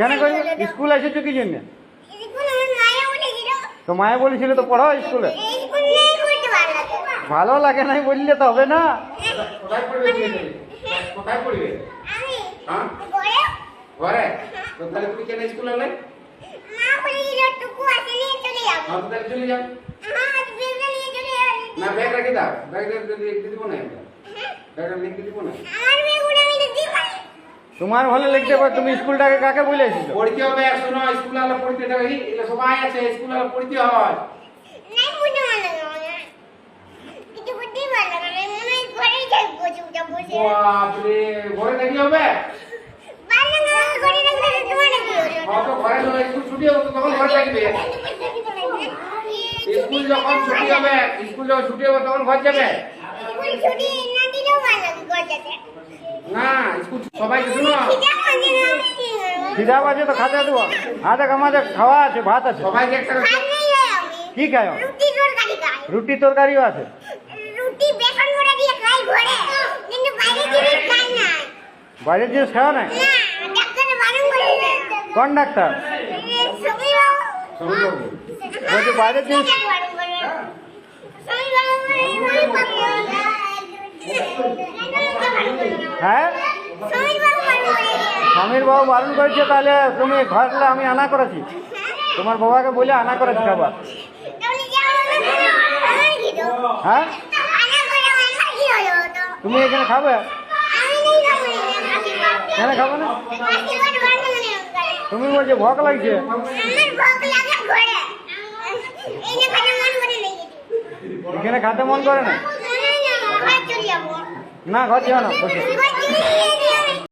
কেন করবে স্কুল এসেছ কি জন্য? তো মায়ে বলেছিল তো পড়ো স্কুলে? স্কুল নেই করতে ভালো লাগে ভালো লাগে নাই বললে তো হবে না। কোথায় পড়বে তুমি কোথায় পড়বে? আমি হ্যাঁ? ঘরে। ঘরে? তো তাহলে তুমি কেন স্কুলে এলে মা বলেছিল টুকু নিয়ে চলে যাব। হ্যাঁ তাহলে চলে যাও। হ্যাঁ বেলটা নিয়ে চলে যাব। না ব্যাগ রেখে দাও। ব্যাগ লিখতে দিব না লিখতে দিব না। আমার বেগুন আমি দিতে পারি তোমার ভালো লিখতে পারো তুমি স্কুলটাকে কাকে বলে পড়তে হবে শোনো স্কুলে আলো পড়তে দেবে এটা সবাই আছে স্কুলে আলো পড়তে হয়। নাই বুঝতে ভালো লাগে কিছু বুঝতেই ভালো না মনে হয় ঘরেই থাকব চুপচাপ বসে। বাপরে ঘরে থাকি হবে? ভালো না ঘরে থাকলে তোমার কি হলো হ্যাঁ ঘরে যখন স্কুল ছুটি হবে তখন ঘরে থাকবে। স্কুল যখন ছুটি হবে স্কুল যখন ছুটি হবে তখন ঘর যাবে স্কুল ছুটি না দিলেও ভালো লাগে ঘর যেতে না স্কুল সবাইকে শোনো খিদে পাচ্ছে না খিদা বাজে তো খাতে দেবো। হাতে আমাদের খাওয়া আছে ভাত আছে। সবাইকে একটা করে- খাই নাই হয় আমি কি খায়? রুটি তরকারি খাই রুটি তরকারিও আছে? রুটি বেসন করে দিয়ে খাই ঘরে কিন্তু বাইরে জিনিস খাই না। বাইরের জিনিস খাওয়া নাই না ডাক্তার বারণ করে কোন ডাক্তার। বলছি বাইরের জিনিস হ্যাঁ সবই বাবু বারণ করে স্বামীর বাবা বারণ করেছে, তাহলে তুমি ঘরলে আমি আনা করেছি। তোমার বাবাকে বলে আনা করেছি খাবার হ্যাঁ? তুমি এখানে খাবে? নেই খাব না? তুমি বলছো ভোগ লাগছে? ঘরে এখানে খাতে মন করে না? ঘর না, ঘর যাও না, বসে। ঘর